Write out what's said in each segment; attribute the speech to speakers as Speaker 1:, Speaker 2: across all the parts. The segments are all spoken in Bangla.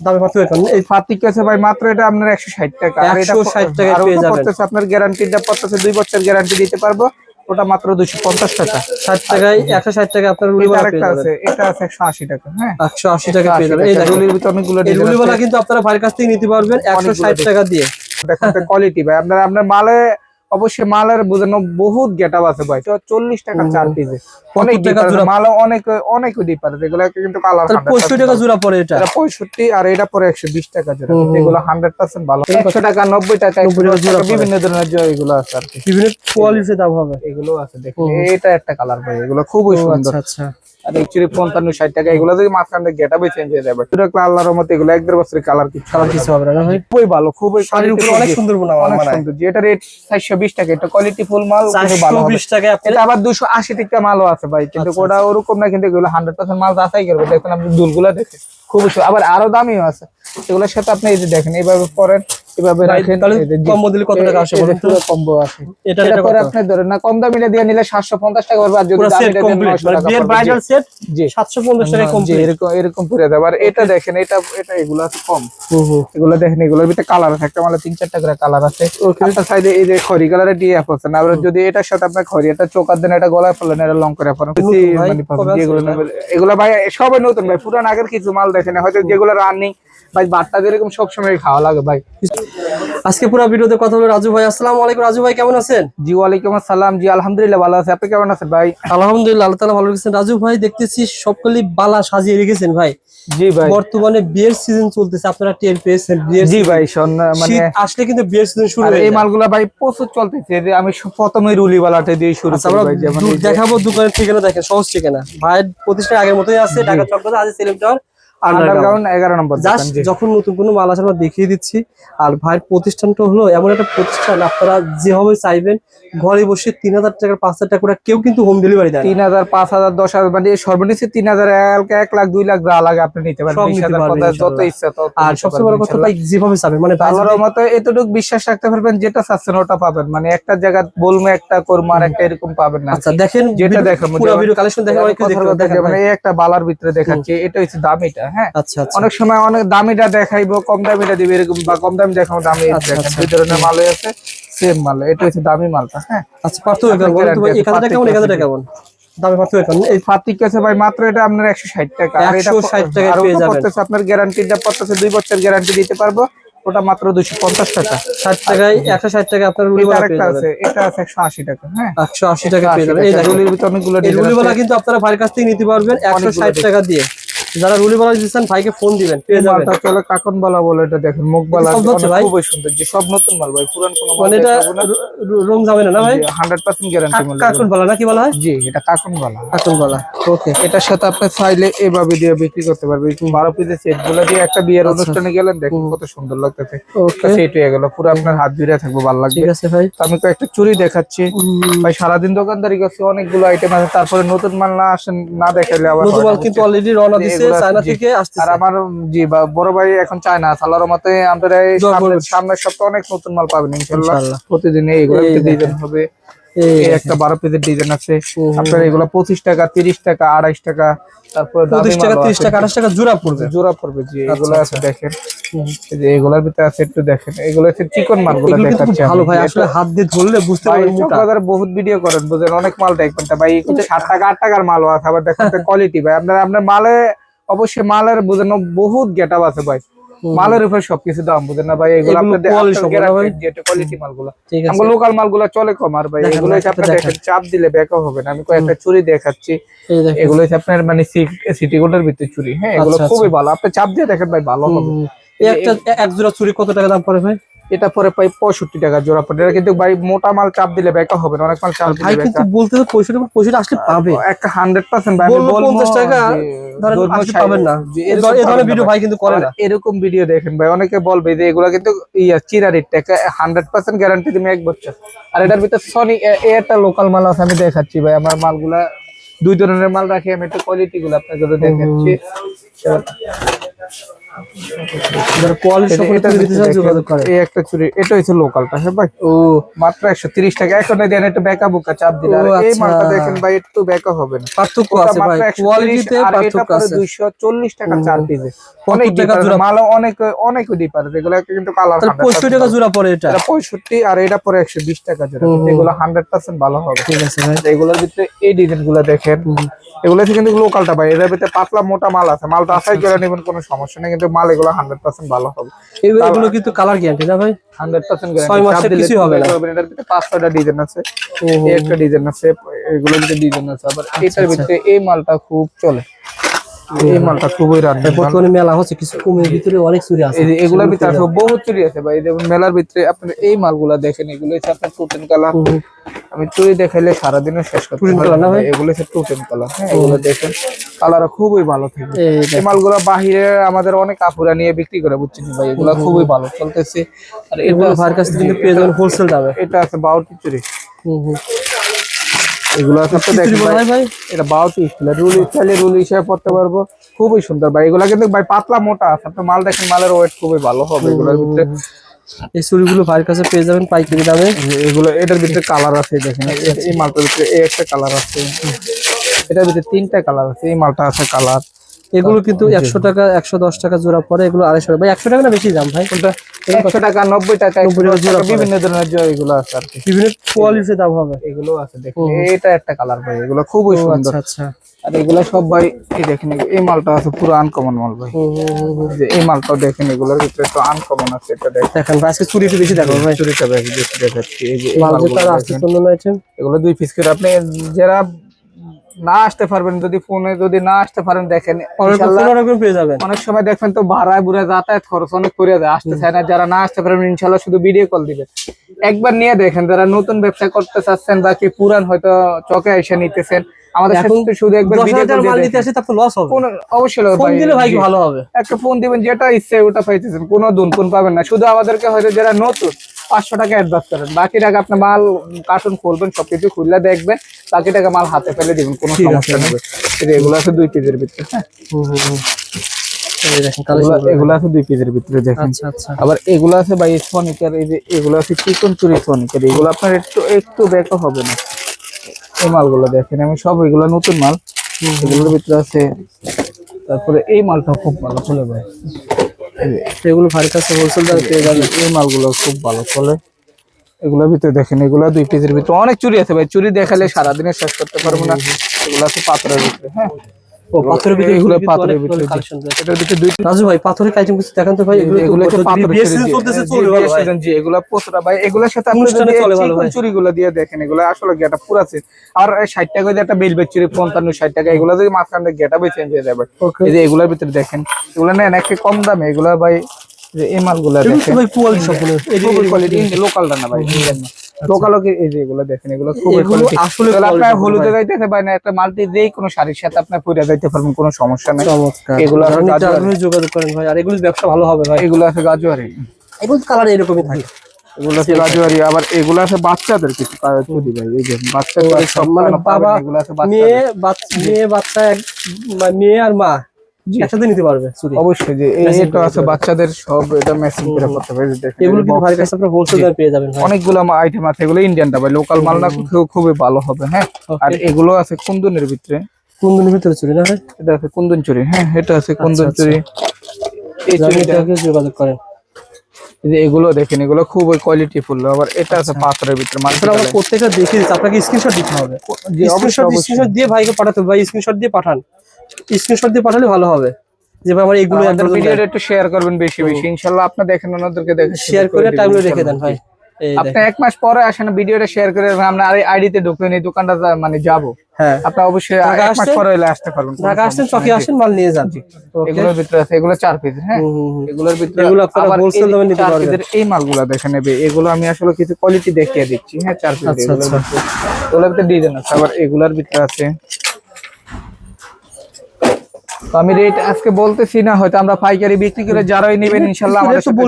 Speaker 1: দামে মাত্র এই
Speaker 2: ফাতিক আছে ভাই? মাত্র এটা আপনার একশো ষাট টাকা। আর এটা
Speaker 1: 160 টাকায় পেয়ে যাবেন।
Speaker 2: আপনার গ্যারান্টিটা পড়তেছে দুই বছর গ্যারান্টি দিতে পারব। ওটা মাত্র দুশো পঞ্চাশ টাকা।
Speaker 1: ষাট টাকায় একশো ষাট টাকা আপনার
Speaker 2: এটা আরেকটা আছে।
Speaker 1: যাবেন।
Speaker 2: এটা আছে একশো আশি টাকা হ্যাঁ।
Speaker 1: একশো আশি টাকা পেয়ে যাবেন। এই
Speaker 2: রুলির ভিতরে অনেকগুলো
Speaker 1: রুলিওয়ালা কিন্তু আপনারা ভাইয়ের কাছ থেকে নিতে পারবেন একশো ষাট টাকা দিয়ে।
Speaker 2: দেখুন কোয়ালিটি ভাই। আপনার আপনার মালে অবশ্যই মালের বোঝানো বহুত গেটাপ আছে ভাই। তো চল্লিশ টাকা চার পিসে অনেক? মালও অনেক অনেক ডিফারেন্স এগুলো কিন্তু কালার
Speaker 1: পঁয়ষট্টি টাকা জোড়া পড়ে এটা?
Speaker 2: পঁয়ষট্টি আর এটা পরে একশো বিশ টাকা জোড়া। এগুলো হান্ড্রেড পার্সেন্ট ভালো। একশো টাকা নব্বই টাকা
Speaker 1: 90 টাকা
Speaker 2: 110
Speaker 1: জোড়া
Speaker 2: টাকা,
Speaker 1: পড়ে।
Speaker 2: বিভিন্ন ধরনের জোড়া এগুলো আছে আর কি।
Speaker 1: বিভিন্ন কোয়ালিটির দাম হবে।
Speaker 2: এগুলো আছে দেখুন। এটা একটা কালার ভাই এগুলো খুবই সুন্দর।
Speaker 1: আচ্ছা আচ্ছা।
Speaker 2: আর পঞ্চান্ন ষাট টাকা এগুলো যদি মাঝখানে গেটাবে চেঞ্জ হয়ে যাবে এগুলো এক দেড় বছরের কালার কিছু
Speaker 1: কালার কিছু হবে না ভাই?
Speaker 2: খুবই ভালো খুবই
Speaker 1: শাড়ির উপরে অনেক সুন্দর বোনা
Speaker 2: অনেক সুন্দর যেটা রেট চারশো বিশ টাকা এটা কোয়ালিটি ফুল মাল খুবই ভালো এটা আবার দুশো আশি টাকা মালও আছে ভাই কিন্তু
Speaker 1: আচ্ছা,
Speaker 2: ওটা ওরকম না কিন্তু এগুলো হান্ড্রেড পার্সেন্ট মাল যাচাই করবে। দেখুন আপনি দুলগুলো দেখে আবার আরও দামিও আছে। এগুলোর সাথে আপনি এই যে দেখেন এইভাবে পরেন এভাবে রাখেন?
Speaker 1: কম্বো দিলে কত টাকা আসে বলুন
Speaker 2: পুরো কম্বো আছে।
Speaker 1: এটা
Speaker 2: এটা আপনি ধরেন না কম দিয়ে নিলে সাতশো পঞ্চাশ টাকা পড়বে আর যদি
Speaker 1: পুরো সেট
Speaker 2: দেন 900
Speaker 1: মানে
Speaker 2: টাকা
Speaker 1: বিয়ের ব্রাইডাল সেট
Speaker 2: জি।
Speaker 1: সাতশো পঞ্চাশ টাকায়
Speaker 2: জি এরকম এরকম পরে আর এটা দেখেন এটা এটা এগুলো আছে কম।
Speaker 1: হুম হুম।
Speaker 2: এগুলো দেখেন এগুলোর ভিতরে কালার আছে। একটা মানে তিন চারটা করে কালার আছে। আপনার সাইডে এই যে খড়ি কালারের ডিএফ আছে না আবার যদি এটার সাথে আপনার খড়ি এটা চোকার দেন এটা গলায় ফেলেন এটা লং করে ফেলেন।
Speaker 1: এটা?
Speaker 2: নেবেন- এগুলো ভাই সবাই নতুন ভাই পুরান আগের কিছু মাল দেখেন। হয়তো যেগুলো রানিং ভাই বাট্টা যেরকম সবসময় খাওয়া লাগে ভাই।
Speaker 1: আজকে পুরো ভিডিওতে কথা বলে রাজু ভাই আসসালামু আলাইকুম। রাজু ভাই কেমন আছেন?
Speaker 2: জি ওয়ালাইকুম আসসালাম। জি আলহামদুলিল্লাহ ভালো আছে। আপনি কেমন আছেন ভাই?
Speaker 1: আলহামদুলিল্লাহ আল্লাহ তাআলা ভালো রেখেছেন। রাজু ভাই দেখতেছি সবকলি বালা সাজিয়ে রেখেছেন ভাই।
Speaker 2: জি ভাই।
Speaker 1: বর্তমানে বিয়ের সিজন চলতেছে আপনারা টের পেয়েছেন বিয়ের
Speaker 2: জি ভাই মানে
Speaker 1: আসলে কিন্তু বিয়ের সিজন শুরু হয়ে
Speaker 2: এই। মালগুলা ভাই প্রচুর চলতেছে। আমি স- রুলি রুলিওয়ালাটা দিয়ে শুরু
Speaker 1: আচ্ছা,
Speaker 2: করি
Speaker 1: আমরা
Speaker 2: ভাই যেমন
Speaker 1: দেখাবো দোকানের ঠিকানা দেখেন সহজ ঠিকানা। ভাইয়ের প্রতিষ্ঠান আগের মতোই আছে ঢাকা চক্রতে আছে সেলিম টাওয়ার। আন্ডারগ্রাউন্ড
Speaker 2: আন্ডারগ্রাউন্ড এগারো নম্বর
Speaker 1: জাস্ট যখন নতুন কোনো মাল আসে আমরা দেখিয়ে দিচ্ছি। আর ভাইয়ের প্রতিষ্ঠানটা হলো এমন একটা প্রতিষ্ঠান আপনারা যেভাবে চাইবেন ঘরে বসে তিন হাজার টাকার পাঁচ হাজার টাকা কেউ কিন্তু হোম ডেলিভারি দেয়
Speaker 2: তিন হাজার পাঁচ হাজার দশ হাজার মানে সর্বনিম্ন তিন হাজার এক এক লাখ দুই লাখ যা লাগে আপনি নিতে পারেন।
Speaker 1: সব
Speaker 2: বিশ
Speaker 1: নিতে
Speaker 2: হাজার
Speaker 1: পারবেন
Speaker 2: পঞ্চাশ যত ইচ্ছা তত
Speaker 1: আর সবচেয়ে বড় কথা। যেভাবে চাবেন মানে
Speaker 2: আল্লাহর মতো এতটুকু বিশ্বাস রাখতে পারবেন যেটা চাচ্ছেন ওটা পাবেন। মানে একটা জায়গা বলব একটা করব আর একটা এরকম পাবেন না।
Speaker 1: আচ্ছা দেখেন
Speaker 2: যেটা
Speaker 1: ভিডিও-
Speaker 2: দেখাবো,
Speaker 1: পুরো ভিডিও কালেকশন দেখেন।
Speaker 2: এই একটা বালার ভিতরে দেখাচ্ছে এটা হচ্ছে দামিটা হ্যাঁ?
Speaker 1: আচ্ছা আচ্ছা।
Speaker 2: অনেক সময় অনেক দামিটা দেখাইবো কম দামিটা দিবে এরকম বা কম দামি দেখাবো দামি
Speaker 1: আচ্ছা।
Speaker 2: দুই ধরনের মালই আছে সেম মাল এটা হচ্ছে দামি মালটা হ্যাঁ?
Speaker 1: আচ্ছা পার্থক্য কেমন বলুন তো ভাই এক হাজার টাকা কেমন এক হাজার টাকা কেমন? দামে পার্থক্য এই
Speaker 2: এই আছে ভাই মাত্র এটা আপনার একশো ষাট টাকা আর এটা
Speaker 1: 160 টাকায় পেয়ে যাবেন।
Speaker 2: আপনার গ্যারান্টিটা পড়তেছে দুই বছর গ্যারান্টি দিতে পারব ওটা মাত্র দুশো পঞ্চাশ টাকা।
Speaker 1: ষাট টাকায় একশো ষাট টাকা আপনার রুলিওয়ালা পেয়ে
Speaker 2: আছে এটা আছে একশো আশি টাকা হ্যাঁ?
Speaker 1: একশো আশি টাকা পেয়ে যাবেন। এই
Speaker 2: রুলির ভিতরে অনেকগুলো
Speaker 1: রুলিওয়ালা কিন্তু আপনারা ভাইয়ের কাছ থেকে নিতে পারবেন একশো ষাট টাকা দিয়ে। যারা রুলিওয়ালা দিচ্ছেন ভাইকে ফোন দিবেন পেয়ে যাবেন।
Speaker 2: মালটা চলে কাকন বালা বলে এটা দেখেন মুখ বালা? খুবই সুন্দর যে সব নতুন মাল ভাই পুরান কোনো মাল
Speaker 1: মানে এটা র- যাবে না না ভাই?
Speaker 2: হান্ড্রেড পার্সেন্ট গ্যারান্টি মাল
Speaker 1: কার্টুন বলা না কি বলা হয়?
Speaker 2: জি এটা কাকন বালা।
Speaker 1: কার্টুন বলা ওকে
Speaker 2: এটার সাথে আপনি চাইলে এভাবে দিয়ে বিক্রি করতে পারবে বারো পিসের সেটগুলো দিয়ে একটা বিয়ের
Speaker 1: আচ্ছা।
Speaker 2: অনুষ্ঠানে গেলেন দেখুন কত সুন্দর লাগতেছে।
Speaker 1: ওকে
Speaker 2: সেট হয়ে গেল পুরো আপনার হাত ধুয়ে থাকবে ভালো লাগবে।
Speaker 1: ঠিক আছে ভাই।
Speaker 2: তো আমি কয়েকটা চুরি দেখাচ্ছি। ভাই সারাদিন দোকানদারি করছি অনেকগুলো আইটেম আছে তারপরে নতুন মাল না আসেন না দেখাইলে আবার
Speaker 1: নতুন মাল কিন্তু অলরেডি রওনা
Speaker 2: এগুলা-
Speaker 1: চায়না
Speaker 2: জি।
Speaker 1: থেকে
Speaker 2: আর আমার জি বড় ভাই এখন চায় না সালার মতে আমাদের সামনের সপ্তাহে অনেক নতুন মাল পাবেন ইনশাল্লাহ
Speaker 1: ইনশাআল্লাহ।
Speaker 2: প্রতিদিন এইগুলো
Speaker 1: এই
Speaker 2: হবে। একটা বারো পিসের ডিজাইন আছে। আপনার এগুলো পঁচিশ টাকা তিরিশ টাকা আড়াইশ টাকা তারপরে
Speaker 1: পঁচিশ টাকা তিরিশ টাকা আঠাশ টাকা জোড়া পড়বে।
Speaker 2: জোড়া পড়বে এগুলো আছে দেখেন। যে এগুলোর ভিতরে আছে একটু দেখেন। এগুলো হচ্ছে চিকন মালগুলো দেখাচ্ছি
Speaker 1: ভালো ভাই আসলে হাত দিয়ে ধরলে বুঝতে পারবেন মোটা।
Speaker 2: বহুত ভিডিও করেন বুঝেন অনেক মাল দেখবেন। তা ভাই টাকা আট টাকার মালও আছে আবার দেখেন কোয়ালিটি ভাই। আপনার আপনার মালে অবশ্যই মালের বুঝেন বহুত গেটাপ আছে ভাই। মালের উপর সবকিছু দাম বুঝেন না ভাই এগুলো আপনাদের? যেটা কোয়ালিটি মালগুলো। আমার লোকাল মালগুলো চলে কম আর ভাই এগুলো আপনার দেখেন চাপ দিলে ব্যাকও হবে না। আমি কয়েকটা চুরি দেখাচ্ছি। এগুলো আপনার মানে সিটি গোল্ডের ভিতরে চুরি। হ্যাঁ এগুলো
Speaker 1: আচ্ছা,
Speaker 2: খুবই ভালো। আপনি চাপ দিয়ে দেখেন ভাই ভালো হবে।
Speaker 1: একটা এক জোড়া চুরি কত টাকা দাম পড়ে ভাই?
Speaker 2: এটা পরে পাই পঁয়ষট্টি টাকা জোড়া পড়ে। এটা কিন্তু ভাই মোটা মাল চাপ দিলে ব্যাকও হবে না অনেক মাল চাপ
Speaker 1: ভাই
Speaker 2: দিলে
Speaker 1: কিন্তু বলতে তো পয়সাটা পয়সাটা আসলে পাবে।
Speaker 2: একটা হান্ড্রেড পার্সেন্ট ভাই
Speaker 1: 50 টাকা,
Speaker 2: এরকম
Speaker 1: ভিডিও
Speaker 2: ভাই।
Speaker 1: ভাই কিন্তু করে না।
Speaker 2: এরকম ভিডিও দেখেন ভাই অনেকে বলবে যে এগুলা কিন্তু ইয়া চিরা রেট টাকা হান্ড্রেড পার্সেন্ট গ্যারান্টি তুমি এক বছর। আর এটার ভিতরে সনি একটা লোকাল মাল আছে আমি দেখাচ্ছি ভাই আমার মালগুলা দুই ধরনের মাল রাখি আমি একটু কোয়ালিটি গুলো আপনাকে দেখাচ্ছি। একটা চুরি এটা হচ্ছে লোকালটা হ্যাঁ ভাই?
Speaker 1: ও।
Speaker 2: মাত্র একশো তিরিশ টাকা। এখন দেন একটু বেকা বুকা চাপ দিলে আর এই
Speaker 1: আচ্ছা।
Speaker 2: মালটা দেখেন ভাই একটু বেকা হবে না।
Speaker 1: পার্থক্য আছে ভাই কোয়ালিটিতে
Speaker 2: এটা
Speaker 1: পার্থক্য
Speaker 2: পরে
Speaker 1: আছে।
Speaker 2: 240 টাকা চার পিসে অনেক
Speaker 1: টাকা জোড়া?
Speaker 2: অনেক অনেক ডিফারেন্স এগুলো কিন্তু কালার
Speaker 1: পঁয়ষট্টি টাকা জোড়া পড়ে এটা?
Speaker 2: 65 আর এটা পরে 120 টাকা জোড়া। এগুলো 100% ভালো হবে।
Speaker 1: ঠিক আছে ভাই।
Speaker 2: এগুলোর ভিতরে এই ডিজাইনগুলো দেখেন। এগুলো হচ্ছে কিন্তু লোকালটা ভাই। এদের ভিতরে পাতলা মোটা মাল আছে। মালটা আসাই করে নেবেন কোনো সমস্যা নেই। কিন্তু মাল এগুলো 100% ভালো হবে।
Speaker 1: এগুলো কিন্তু কালার গ্যারান্টি না ভাই?
Speaker 2: 100%
Speaker 1: ছয় মাসের কিছুই হবে না।
Speaker 2: এটার ভিতরে পাঁচ ছয়টা ডিজাইন আছে একটা ডিজাইন আছে এগুলোর ভিতরে ডিজাইন আছে। আবার
Speaker 1: আচ্ছা,
Speaker 2: এটার ভিতরে এই মালটা খুব চলে। এই মালটা খুবই রান
Speaker 1: বর্তমানে মেলা। হচ্ছে কিছু কমের ভিতরে অনেক চুরি আছে।
Speaker 2: এগুলোর ভিতরে আছে বহুত চুরি আছে ভাই যেমন মেলার ভিতরে আপনার এই মালগুলা দেখেন এগুলো হচ্ছে আপনার টোটেন কালার আমি চুরি দেখাইলে সারাদিনও শেষ করতে পারব
Speaker 1: না?
Speaker 2: এগুলো হচ্ছে টোটেন কালার হ্যাঁ এগুলো দেখেন কালার খুবই ভালো থাকে।
Speaker 1: এই
Speaker 2: মালগুলো বাহিরে আমাদের অনেক কাপুরা নিয়ে বিক্রি করে বুঝছেন ভাই? এগুলো খুবই ভালো চলতেছে। আর
Speaker 1: এগুলো ভাইয়ের কাছ থেকে কিন্তু পেয়ে যাবেন হোলসেল দামে।
Speaker 2: এটা আছে বাউটি চুরি
Speaker 1: হুম হুম।
Speaker 2: এগুলো আছে তো
Speaker 1: কি চুরি
Speaker 2: দেখেন
Speaker 1: বলা
Speaker 2: ভাই, এটা বাউটি স্কুলের রুল চাইলে রুল হিসেবে পড়তে পারব। খুবই সুন্দর ভাই। এগুলা কিন্তু ভাই পাতলা মোটা আছে। আপনি মাল দেখেন মালের ওয়েট খুবই ভালো হবে এগুলোর ভিতরে।
Speaker 1: এই ভাইয়ের কাছে পেয়ে যাবেন পাইকারি দামে।
Speaker 2: এগুলো এটার ভিতরে কালার আছে দেখেন। এই- এই মালটার ভিতরে এই একটা কালার আছে। এটার ভিতরে তিনটা কালার আছে। এই মালটা আছে কালার
Speaker 1: এগুলো কিন্তু একশো টাকা একশো দশ টাকা জোড়া পরে। এগুলো আড়াইশো টাকা। ভাই একশো টাকা না বেশি দাম ভাই?
Speaker 2: কোনটা? একশো টাকা নব্বই টাকা। বিভিন্ন ধরনের জয় এগুলো আছে আর কি।
Speaker 1: বিভিন্ন কোয়ালিটির দাম হবে।
Speaker 2: এগুলো আছে দেখেন এটা একটা কালার ভাই এগুলো খুবই সুন্দর।
Speaker 1: আচ্ছা আচ্ছা।
Speaker 2: আর এগুলো সব ভাই এই দেখেন এই মালটা আছে পুরো আনকমন মাল ভাই। যে এই মালটাও দেখেন এগুলোর ভিতরে একটু আনকমন আছে এটা দেখেন।
Speaker 1: আজকে চুরি একটু বেশি দেখো ভাই।
Speaker 2: চুরিটা বেশি দেখাচ্ছি এই যে মালগুলো
Speaker 1: সুন্দর
Speaker 2: এগুলো দুই পিস করে আপনি যারা না আসতে পারবেন যদি ফোনে যদি না আসতে পারেন দেখেন অনেক সময় দেখবেন তো ভাড়ায় বুড়ে যাতায়াত খরচ অনেক করে দেয় আসতে চায় না যারা না আসতে পারবেন ইনশাল্লাহ শুধু ভিডিও কল দিবেন। একবার নিয়ে দেখেন যারা নতুন ব্যবসা করতে চাচ্ছেন বা কি পুরান হয়তো চকে এসে নিতেছেন আমাদের সাথে শুধু একবার
Speaker 1: দশ
Speaker 2: ভিডিও কল
Speaker 1: মাল নিতে আসে তারপর লস হবে।
Speaker 2: কোন অবশ্যই
Speaker 1: ফোন দিলে ভাই ভালো হবে?
Speaker 2: একটা ফোন দিবেন যেটা ইচ্ছে ওটা পাইতেছেন কোনো দুন কোন পাবেন না। শুধু আমাদেরকে হয়তো যারা নতুন পাঁচশো টাকা অ্যাডভান্স করেন। বাকি টাকা আপনি মাল কার্টুন খুলবেন সবকিছু খুললে দেখবেন বাকি টাকা মাল হাতে ফেলে দিবেন কোনো। সমস্যা নেই। এগুলো আছে দুই পিসের ভিতরে হ্যাঁ? এগুলো- আছে দুই পিসের ভিতরে দেখেন। আবার এগুলো আছে সোনিকের এই যে এগুলো আছে চিকন চুরি সোনিকের। এগুলো আপনার একটু একটু ব্যাকও হবে না। এই মালগুলো দেখেন আমি সব এগুলো নতুন মাল। এগুলোর ভিতরে আছে। তারপরে এই মালটা খুব ভালো চলে ভাই। এই যে
Speaker 1: এগুলো ভারী কাছে হোলসেল দামে পেয়ে যাবেন।
Speaker 2: এই মালগুলো খুব ভালো চলে। এগুলোর ভিতরে দেখেন এগুলো দুই পিসের ভিতরে অনেক চুরি আছে ভাই। চুরি দেখালে সারাদিনে শেষ করতে পারব না। এগুলো আছে পাত্রের ভিতরে হ্যাঁ।
Speaker 1: ও পাথরের ভিতরে
Speaker 2: এগুলো পাথরের ভিতরে
Speaker 1: কালেকশন
Speaker 2: এটার ভিতরে দুই
Speaker 1: রাজু ভাই পাথরের আইটেম কিছু দেখান তো ভাই এগুলো
Speaker 2: এগুলো হচ্ছে পাথরের
Speaker 1: বিয়ে
Speaker 2: চুরি,
Speaker 1: সিজন চলতেছে
Speaker 2: জি,
Speaker 1: ভালো ভাই।
Speaker 2: জি, এগুলো পোস্টরা ভাই এগুলোর সাথে আপনি
Speaker 1: অনুষ্ঠানে চলে ভালো ভাই।
Speaker 2: চুরিগুলো দিয়ে দেখেন এগুলো আসলে গেটা পুরো আছে। আর ষাট টাকা দিয়ে একটা ষাট টাকা এগুলো যদি মাঝখান থেকে গেটা হয়ে যাবে এই যে এগুলোর ভিতরে দেখেন এগুলো নেন একে কম দামে এগুলো ভাই যে এই মালগুলো দেখেন।
Speaker 1: ভাই কোয়ালিটি সম্পূর্ণ। এই
Speaker 2: কোয়ালিটি লোকালটা না ভাই এই যে এগুলো দেখেন এগুলো খুবই
Speaker 1: আচ্ছা। আসলে
Speaker 2: আপনার হলুদে যাইতেছে না একটা মাল্টি যেই কোনো শাড়ির সাথে আপনার পরে যাইতে পারবেন কোনো সমস্যা নেই। এগুলো।
Speaker 1: আগ্রহী যোগাযোগ করেন ভাই আর এগুলো ব্যবসা ভালো হবে ভাই।
Speaker 2: এগুলো আছে গাজুয়ারি
Speaker 1: এগুলো কালার এরকমই থাকে।
Speaker 2: এগুলো আছে গাজুয়ারি আবার এগুলো আছে বাচ্চাদের কিছু কাজ চুরি ভাই এই যে বাচ্চাদের
Speaker 1: ও,
Speaker 2: সব
Speaker 1: মানে
Speaker 2: মানে
Speaker 1: বাবা, মেয়ে বাচ্চা মেয়ে বাচ্চা মেয়ে আর মা। একসাথে নিতে পারবে
Speaker 2: অবশ্যই যে এটা আছে বাচ্চাদের সব এটা মেশিন করে করতে দেখেন,
Speaker 1: এগুলো কিন্তু
Speaker 2: box
Speaker 1: কাছে আপনারা হোলসেল দামে পেয়ে যাবেন অনেকগুলো
Speaker 2: অনেকগুলো আইটেম আছে এগুলো ইন্ডিয়ানটা ভাই। লোকাল মাল না খুব- খুবই ভালো হবে হ্যাঁ? আর এগুলো আছে কুন্দনের ভিতরে।
Speaker 1: কুন্দনের ভিতরে চুরি না
Speaker 2: এটা আছে কুন্দন চুরি হ্যাঁ এটা আছে কুন্দন
Speaker 1: আচ্ছা।
Speaker 2: চুরি। এই
Speaker 1: যারা
Speaker 2: চুরিটা
Speaker 1: নিতে আগ্রহী যোগাযোগ করেন।
Speaker 2: এগুলো দেখেন এগুলো খুবই কোয়ালিটি ফুল। আবার এটা আছে
Speaker 1: পাত্রের
Speaker 2: পাথরের ভিতরে
Speaker 1: মানে আমরা প্রত্যেকটা দেখে আপনাকে স্ক্রিনশট দিতে হবে। স্ক্রিনশট স্ক্রিনশট দিয়ে ভাইকে পাঠাতে ভাই স্ক্রিনশট দিয়ে পাঠান। স্ক্রিনশট দিয়ে পাঠালে ভালো হবে। যে ভাই আমার এগুলো
Speaker 2: একদম ভিডিওটা একটু শেয়ার করবেন বেশি বেশি। ইনশাআল্লাহ আপনি দেখেন ওনাদেরকে দেখেন
Speaker 1: শেয়ার করে টাইমে রেখে দেন ভাই।
Speaker 2: আপনি এক মাস পরে আসেন ভিডিওটা শেয়ার করে আমরা আইডিতে ঢুকলেন এই দোকানটা মানে যাব।
Speaker 1: হ্যাঁ।
Speaker 2: আপনি অবশ্যই এক মাস পরে এলে আসতে পারবেন
Speaker 1: ঢাকা
Speaker 2: সমস্যা
Speaker 1: চকে। আসেন মাল নিয়ে যান।
Speaker 2: এগুলোর ভিতরে আছে এগুলো চার পিস হ্যাঁ। এগুলোর ভিতরে
Speaker 1: এগুলো আপনারা
Speaker 2: এই
Speaker 1: দামে নিতে পারবেন।
Speaker 2: এই মালগুলো দেখে নেবে এগুলো আমি আসলে কিছু কোয়ালিটি দেখিয়ে দিচ্ছি হ্যাঁ চার পিস
Speaker 1: আচ্ছা,
Speaker 2: এগুলোর
Speaker 1: আচ্ছা।
Speaker 2: ভিতরে। এগুলোর ভিতরে ডিজাইন আছে আবার এগুলোর ভিতরে আছে। তো আমি রেট আজকে বলতেছি না হয়তো আমরা পাইকারি বিক্রি করে যারাই নেবেন ইনশাল্লাহ আমাদের সাথে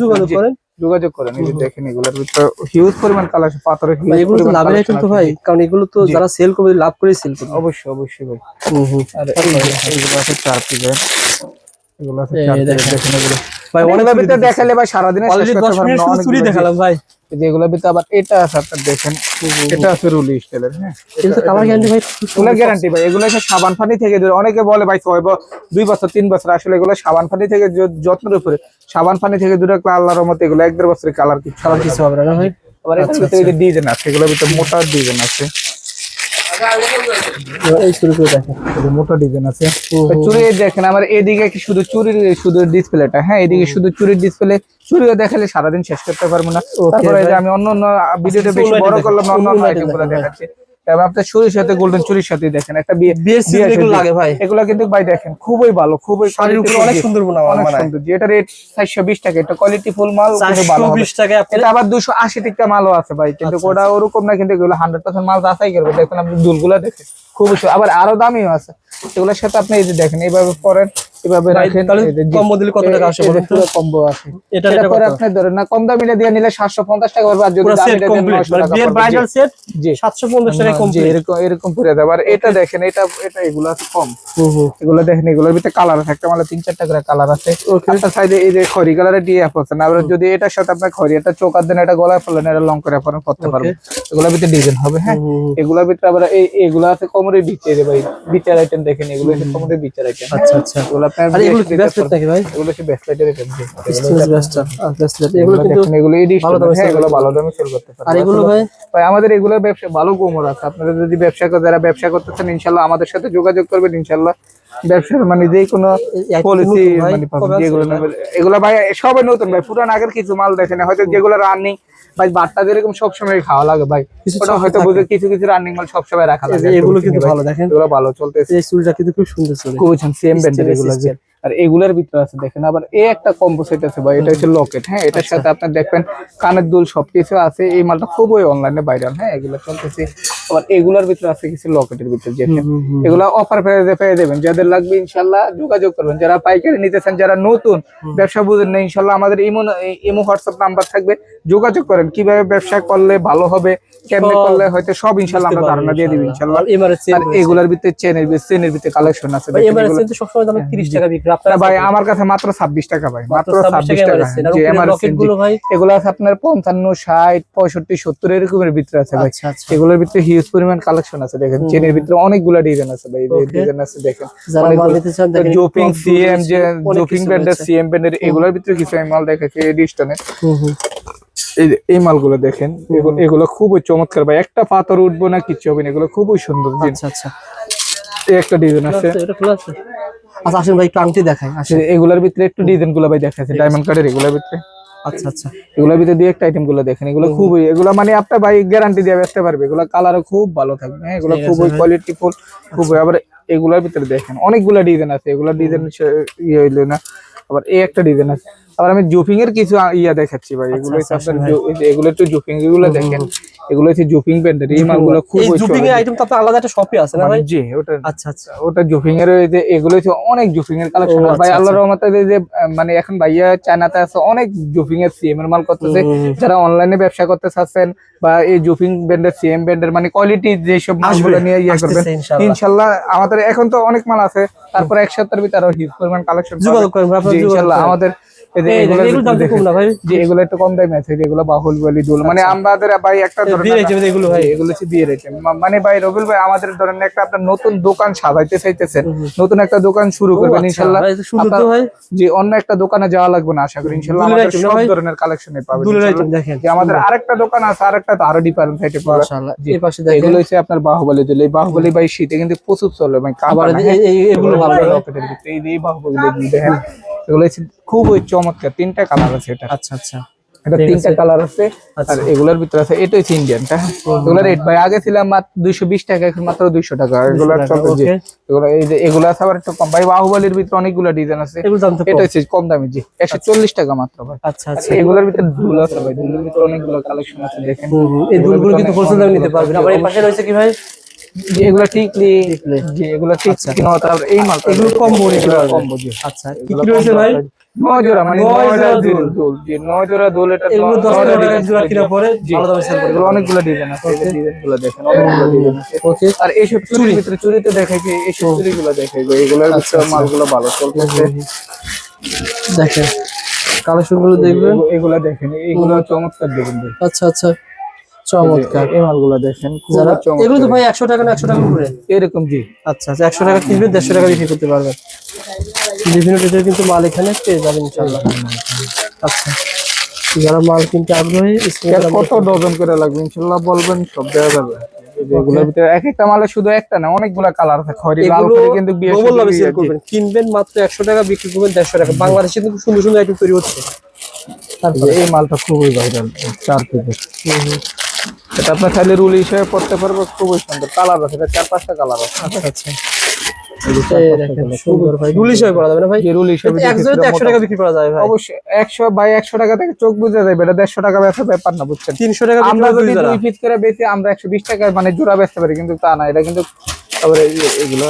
Speaker 2: যোগাযোগ করবেন
Speaker 1: যোগাযোগ করেন
Speaker 2: এই যে দেখেন এগুলোর ভিতরে হিউজ পরিমাণ কালার আছে
Speaker 1: পাথরের
Speaker 2: হিউজ
Speaker 1: এগুলো তো লাভের আইটেম তো ভাই কারণ এগুলো তো যারা সেল করে লাভ করে সেল করে
Speaker 2: অবশ্যই অবশ্যই ভাই
Speaker 1: হুম হুম
Speaker 2: আর এইগুলো আছে চার পিসের এগুলো আছে
Speaker 1: এই
Speaker 2: চার piece,
Speaker 1: দেখেন।
Speaker 2: দেখেন এগুলো।
Speaker 1: ভাই অনেক
Speaker 2: অনেক ভিতরে দেখালে ভাই সারাদিনে শেষ
Speaker 1: Already
Speaker 2: করতে
Speaker 1: মিনিট শুধু
Speaker 2: অনেকগুলো
Speaker 1: দেখালাম ভাই।
Speaker 2: এই যে এগুলোর ভিতরে আবার এটা আছে আপনার দেখেন। এটা আছে রুলি স্টাইলের হ্যাঁ?
Speaker 1: কিন্তু কালার গ্যারান্টি ভাই
Speaker 2: এগুলো গ্যারান্টি ভাই এগুলো হচ্ছে সাবান পানি থেকে অনেকে বলে ভাই দুই বছর তিন বছর আসলে এগুলো সাবান পানি থেকে যত্নের উপরে। সাবান পানি থেকে দূরে আল্লাহর মতো এগুলো এক দেড় বছরের কালার কিছু
Speaker 1: কালার কিছু হবে না ভাই?
Speaker 2: আবার এটার ভিতরে ডিজাইন আছে এগুলোর ভিতরে মোটা ডিজাইন আছে।
Speaker 1: এই শুরু করে দেখেন
Speaker 2: মোটা ডিজাইন আছে। আমার এদিকে কি শুধু চুরির শুধু ডিসপ্লেটা হ্যাঁ এদিকে শুধু চুরির ডিসপ্লে চুরিও দেখালে সারাদিন শেষ করতে পারব না। তারপরে। আমি অন্য অন্য ভিডিওতে
Speaker 1: আচ্ছা,
Speaker 2: বেশি বড় করলাম অন্য অন্য দেখাচ্ছি। তবে আপনার চুরির সাথে গোল্ডেন চুরির সাথে দেখেন। একটা
Speaker 1: বিয়ের
Speaker 2: বিয়ের
Speaker 1: এগুলো লাগে ভাই।
Speaker 2: এগুলো কিন্তু ভাই দেখেন খুবই ভালো খুবই
Speaker 1: শাড়ির উপরে অনেক সুন্দর
Speaker 2: সুন্দর যেটা রেট চারশো বিশ টাকা। এটা কোয়ালিটি ফুল মাল কিন্তু ভালো এটা আবার টাকা মালও আছে ভাই কিন্তু
Speaker 1: আচ্ছা,
Speaker 2: ওটা ওরকম না কিন্তু এগুলো মাল যাচাই করবে। দেখেন আপনি দুলগুলো দেখে খুবই সু- আবার আরও দামিও আছে। এগুলোর সাথে আপনি এই যে দেখেন এইভাবে পরেন এভাবে রাখেন।
Speaker 1: combo দিলে কত টাকা আসে বলুন
Speaker 2: পুরো কম্বো আছে।
Speaker 1: এটা
Speaker 2: এটা পরে
Speaker 1: কত?
Speaker 2: আপনি ধরেন না কম দামিটা দিয়ে নিলে সাতশো পঞ্চাশ টাকা পড়বে আর যদি
Speaker 1: পুরো
Speaker 2: দামিটা দেন
Speaker 1: কমপ্লিট
Speaker 2: 900
Speaker 1: মানে
Speaker 2: টাকা
Speaker 1: বিয়ের ব্রাইডাল সেট
Speaker 2: জি।
Speaker 1: 750 টাকায়
Speaker 2: জি,
Speaker 1: কমপ্লিট
Speaker 2: এরকম এরকম করে দেবো আর এটা দেখেন এটা এটা এগুলো আছে কম। এগুলো দেখেন এগুলোর ভিতরে কালার আছে। একটা মানে তিন চারটা করে কালার আছে. আপনার সাইডে এই যে খড়ি কালারের ডিএ আছে না আবার যদি এটার সাথে আপনার খড়ি এটা চোকার দেন এটা গলায় ফেলেন এটা লং করে পরেন করতে পারবেন। এগুলোর ভিতরে ডিজাইন হবে হ্যাঁ। এগুলোর ভিতরে আবার এই এগুলো আছে কোমরের বিচের ভাই বিচার আইটেম দেখেন এগুলো হচ্ছে কোমরের বিচার আইটেম
Speaker 1: আচ্ছা আচ্ছা।
Speaker 2: এগুলো আপনার
Speaker 1: আর এগুলো
Speaker 2: বিয়ে
Speaker 1: ব্যাসলেট নাকি ভাই?
Speaker 2: এগুলো হচ্ছে ব্যাসলাইটের আইটেম
Speaker 1: ব্যাসটা ব্যাসলেট এগুলো
Speaker 2: এগুলো
Speaker 1: কিন্তু
Speaker 2: এগুলো এডিশন
Speaker 1: ভালো দামে
Speaker 2: হ্যাঁ এগুলো ভালো দামে সেল করতে পারবেন।
Speaker 1: আর এগুলো ভাই?
Speaker 2: ভাই আমাদের এগুলো ব্যবসা ভালো গোমর আছে। আপনারা যদি ব্যবসা করে যারা ব্যবসা করতেছেন ইনশাল্লাহ আমাদের সাথে যোগাযোগ করবেন ইনশাল্লাহ। ব্যবসার মানে যে কোনো পলিসি মানে যেগুলো এগুলো ভাই সবাই নতুন ভাই। পুরান আগের কিছু মাল দেখেন হয়তো যেগুলো রানিং ভাই বাট্টা যেরকম সবসময় খাওয়া লাগে ভাই। ওটা হয়তো বুঝে কিছু কিছু রানিং মাল সবসময় রাখা লাগে।
Speaker 1: এগুলো কিন্তু ভালো দেখেন?
Speaker 2: এগুলো ভালো চলতেছে।
Speaker 1: এই চুলটা কিন্তু খুব সুন্দর চলে।
Speaker 2: খুব খুবই সেম ব্যান্ডের এগুলো
Speaker 1: আছে
Speaker 2: আর এগুলোর ভিতরে আছে দেখেন আবার এই একটা কম্বো সেট আছে ভাই এটা হচ্ছে লকেট হ্যাঁ এটার সাথে আপনার দেখবেন কানের দুল সবকিছু আছে। এই মালটা খুবই অনলাইনে ভাইরাল হ্যাঁ এগুলো চলতেছে। আবার এগুলোর ভিতরে আছে কিছু লকেটের ভিতরে যে
Speaker 1: হুম, হুম।
Speaker 2: এগুলো অফার পেয়ে পেয়ে দেবেন যাদের লাগবে ইনশাল্লাহ যোগাযোগ করবেন। যারা পাইকারি নিতেছেন যারা নতুন ব্যবসা বুঝেন না ইনশাল্লাহ আমাদের ইমো ইমো হোয়াটসঅ্যাপ নাম্বার থাকবে। যোগাযোগ করেন কীভাবে ব্যবসা করলে ভালো হবে কেমনে করলে হয়তো সব ইনশাল্লাহ আমরা ধারণা দিয়ে দিবি ইনশাল্লাহ।
Speaker 1: আর এমআরএস
Speaker 2: এগুলোর ভিতরে চেনের চেনের ভিতরে কালেকশন আছে।
Speaker 1: ভাই এমআরএস কিন্তু সবসময় দাম 30 টাকা বিক্রি
Speaker 2: না ভাই আমার কাছে মাত্র ছাব্বিশ টাকা ভাই মাত্র ছাব্বিশ
Speaker 1: 26 টাকা
Speaker 2: এগুলো আছে আপনার পঞ্চান্ন ষাট পঁয়ষট্টি সত্তর এরকমের ভিতরে আছে ভাই।
Speaker 1: আচ্ছা আচ্ছা।
Speaker 2: এগুলোর ভিতরে হিউজ পরিমাণ কালেকশন আছে দেখেন চেনের ভিতরে অনেকগুলা ডিজাইন আছে ভাই. ডিজাইন আছে দেখেন। জোপিং সিএম যে জোপিং
Speaker 1: কিছু
Speaker 2: সিএম ব্র্যান্ডের এগুলোর ভিতরে কিছু আমি মাল দেখাচ্ছি এই যে এই মালগুলো দেখেন এগুলো- এগুলো খুবই চমৎকার ভাই একটা পাথর উঠবো না কিছু হবে না এগুলো খুবই সুন্দর জিনিস।
Speaker 1: আচ্ছা আচ্ছা।
Speaker 2: এই একটা ডিজাইন আছে।
Speaker 1: এটা খোলা আছে? আচ্ছা আসেন ভাই একটু আংটি দেখাই আসেন।
Speaker 2: এগুলোর ভিতরে একটু ডিজাইনগুলো ভাই দেখাচ্ছে ডায়মন্ড কার্ডের এগুলোর ভিতরে।
Speaker 1: আচ্ছা আচ্ছা।
Speaker 2: এগুলোর ভিতরে দুই একটা আইটেমগুলো দেখেন। এগুলো খুবই এগুলো মানে আপনার ভাই গ্যারান্টি দিয়ে বেচতে পারবে। এগুলো কালারও খুব ভালো থাকবে হ্যাঁ? এগুলো খুবই। কোয়ালিটি ফুল খুবই আবার এগুলোর ভিতরে দেখেন অনেকগুলো ডিজাইন আছে। এগুলো ডিজাইন ইয়ে হইল না। আবার এই একটা ডিজাইন আছে। আবার আমি জুপিং এর কিছু ইয়া দেখাচ্ছি ভাই। এগুলো
Speaker 1: আচ্ছা।
Speaker 2: জু- এই যে এগুলো একটু জুপিং এগুলো দেখেন। এগুলো হচ্ছে জুপিং ব্র্যান্ডের এই মালগুলো খুব
Speaker 1: এই জুপিং এর আইটেম তো আলাদা একটা শপে আছে না ভাই?
Speaker 2: জি ওটা
Speaker 1: আচ্ছা আচ্ছা।
Speaker 2: ওটা জুফিং এর যে এগুলো হচ্ছে অনেক জুফিং এর কালেকশন ভাই
Speaker 1: আচ্ছা,
Speaker 2: আল্লাহর রহমতে যে যে, মানে এখন ভাইয়া চায়নাতে আছে অনেক জুফিং এর সিএম এর মাল করতেছে। যারা অনলাইনে ব্যবসা করতে চাচ্ছেন বা এই জুফিং ব্র্যান্ডের সিএম ব্র্যান্ডের মানে কোয়ালিটি যেসব মালগুলো নিয়ে ইয়ে করবেন
Speaker 1: ইনশাআল্লাহ।
Speaker 2: ইনশাল্লাহ আমাদের এখন তো অনেক মাল আছে। তারপর এক সপ্তাহের ভিতরে আরও হিউজ পরিমাণ কালেকশন ইনশাল্লাহ আমাদের যে এগুলো
Speaker 1: দেখেন, এগুলোর দাম তো কম না ভাই।
Speaker 2: যে এগুলো একটু কম দামে আছে যেগুলো বাহুল বলি দুল। মানে আমাদের ভাই একটা
Speaker 1: এগুলো ভাই।
Speaker 2: এগুলো হচ্ছে বিয়ের আইটেম মানে ভাই রবিল ভাই আমাদের ধরেন একটা আপনার নতুন দোকান সাজাইতে চাইতেছেন। নতুন একটা দোকান শুরু করবেন
Speaker 1: আচ্ছা,
Speaker 2: ইনশাল্লাহ। যে অন্য একটা দোকানে যাওয়া লাগবে না আশা করি ইনশাল্লাহ আমাদের সব ধরনের কালেকশনে পাবেন যে আমাদের আরেকটা দোকান আছে আরেকটা তো আরও ডিফারেন্ট সাইটে পাবেন।
Speaker 1: এই পাশে দেখেন।
Speaker 2: এগুলো হচ্ছে আপনার বাহুবলী দুল। এই বাহুবলী ভাই শীতে কিন্তু প্রচুর চলে ভাই কাবার
Speaker 1: এই- এগুলো ভালো
Speaker 2: বাহুবলী দেখেন। এগুলো খুবই চমৎকার। তিনটা কালার আছে এটা।
Speaker 1: আচ্ছা আচ্ছা।
Speaker 2: এটা তিনটা কালার আছে।
Speaker 1: আচ্ছা।
Speaker 2: আর এগুলোর ভিতরে আছে এটা হচ্ছে ইন্ডিয়ানটা এগুলোর রেট ভাই আগে ছিলাম মাত্র দুইশো বিশ টাকা এখন মাত্র দুইশো টাকা। এগুলো এই যে এগুলো আছে আবার একটু কম। ভাই বাহুবলীর ভিতরে অনেকগুলো ডিজাইন আছে। এটা হচ্ছে কম দামি জি একশো চল্লিশ টাকা মাত্র ভাই।
Speaker 1: আচ্ছা আচ্ছা।
Speaker 2: এগুলোর ভিতরে দুল আছে ভাই। দুলের ভিতরে অনেকগুলো কালেকশন আছে দেখেন।
Speaker 1: এই দুলগুলো কিন্তু হোলসেল দামে নিতে পারবেন। আবার এই পাশে রয়েছে কি ভাই?
Speaker 2: জি এগুলা টিকলি। জি এগুলা
Speaker 1: আচ্ছা।
Speaker 2: টিকলি নয় তারপর এই মাল
Speaker 1: এগুলো।
Speaker 2: কম্বো জি
Speaker 1: আচ্ছা কি কি রয়েছে ভাই?
Speaker 2: নয় জোড়া মানে
Speaker 1: নয় জোড়া দুল।
Speaker 2: দুল। জি নয় জোড়া দুল এটা
Speaker 1: এগুলো
Speaker 2: নয়-
Speaker 1: দশ
Speaker 2: নয়টা
Speaker 1: টাকা
Speaker 2: ডিজাইন
Speaker 1: জোড়া কিনা পরে ভালো দামে সেল করে।
Speaker 2: এগুলো অনেকগুলো ডিজাইন আছে। এই ডিজাইনগুলো দেখেন অনেকগুলো ডিজাইন আছে।
Speaker 1: ওকে
Speaker 2: আর এইসব চুরির ভিতরে চুরিতে দেখাইছে এইসব চুরিগুলো দেখাইবে। এগুলোর
Speaker 1: আচ্ছা,
Speaker 2: ভিতরে মালগুলো ভালো চলতেছে।
Speaker 1: দেখেন। কালেকশনগুলো দেখবেন।
Speaker 2: এগু- এগুলা দেখেন এগুলো চমৎকার দেখেন।
Speaker 1: আচ্ছা আচ্ছা। চমৎকার।
Speaker 2: এই মালগুলো দেখেন।
Speaker 1: যারা এগুলো তো ভাই একশো টাকা না টাকা করে?
Speaker 2: এরকম জি।
Speaker 1: আচ্ছা আচ্ছা একশো টাকা কিনবেন দেড়শো টাকা বিক্রি করতে পারবেন। বিভিন্ন টাইপের কিন্তু মাল এখানে পেয়ে যাবেন ইনশাল্লাহ আচ্ছা। যারা মাল কিনতে আগ্রহী
Speaker 2: কত ডজন করে লাগবে? ইনশাল্লাহ বলবেন সব দেওয়া যাবে। এগুলোর ভিতরে এক একটা মালে শুধু একটা না অনেকগুলা কালার আছে। খয়রি লাল করে কিন্তু
Speaker 1: করবেন। কিনবেন মাত্র একশো টাকা বিক্রি করবেন দেড়শো টাকা। বাংলাদেশে কিন্তু সুন্দর সুন্দর আইটেম তৈরি হচ্ছে।
Speaker 2: এই মালটা খুবই ভাইরাল চার পিস এটা আপনার রুল হিসেবে পড়তে পারবে খুবই সুন্দর। কালার আছে এটা চার পাঁচটা কালার আছে।
Speaker 1: আচ্ছা আচ্ছা।
Speaker 2: মানে জোড়া বেচতে পারি কিন্তু তা না এটা কিন্তু তারপরে এগুলো।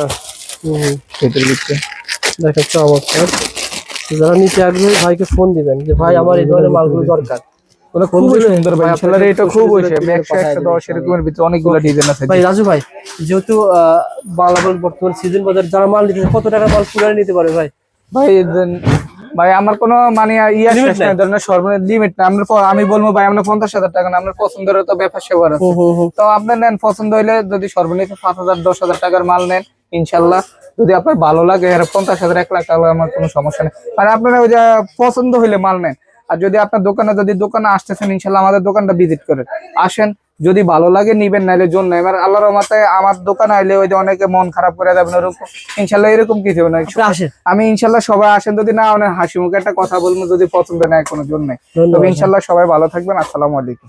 Speaker 2: দিচ্ছে
Speaker 1: দেখেন চমৎকার যারা নিতে আগ্রহী ভাইকে ফোন দিবেন যে ভাই আমার এই ধরনের মালগুলো দরকার।
Speaker 2: ওটা খুবই সুন্দর ভাই
Speaker 1: ভাই,
Speaker 2: এটা
Speaker 1: খুব
Speaker 2: খুব
Speaker 1: সুন্দর
Speaker 2: হয়েছে
Speaker 1: করে
Speaker 2: একশো
Speaker 1: পাঠায়
Speaker 2: একশো
Speaker 1: দেবেন
Speaker 2: দশ এরকমের ভিতরে অনেকগুলো ডিজাইন আছে।
Speaker 1: ভাই রাজু ভাই যেহেতু আহ, বর্তমান সিজন বাজার যারা মাল নিতে কত টাকা মাল পুরাই নিতে পারে ভাই?
Speaker 2: ভাই ভাই আমার কোনো মানে ইয়া
Speaker 1: Limit
Speaker 2: শেষ নাই? ধরেন সর্বনিম্ন লিমিট না। আমরা আমি বলব ভাই আমরা পঞ্চাশ হাজার টাকা না আপনার পছন্দের তো ব্যাপার সেবার আছে। তো আপনার নেন পছন্দ হইলে যদি সর্বনিম্ন পাঁচ হাজার দশ হাজার টাকার মাল নেন ইনশাল্লাহ। যদি আপনার ভালো লাগে এর পঞ্চাশ হাজার এক লাখ টাকা আমার কোনো সমস্যা নেই। আর আপনারা ওই যে পছন্দ হইলে মাল নেন। আর যদি আপনার দোকানে যদি দোকানে আসতেছেন ইনশাল্লাহ আমাদের দোকানটা ভিজিট করেন। আসেন যদি ভালো লাগে নিবেন নাইলে জন্য এবার আল্লাহর মাথায় আমার দোকান আইলে ওই অনেকে মন খারাপ করে দেবেন ওরকম। ইনশাল্লাহ এরকম কিছু না। আমি ইনশাল্লাহ সবাই আসেন যদি না অনেক হাসি মুখে একটা কথা বলব যদি পছন্দ নেয় কোনো জন্য তবে ইনশাল্লাহ সবাই ভালো থাকবেন। আসসালামু আলাইকুম।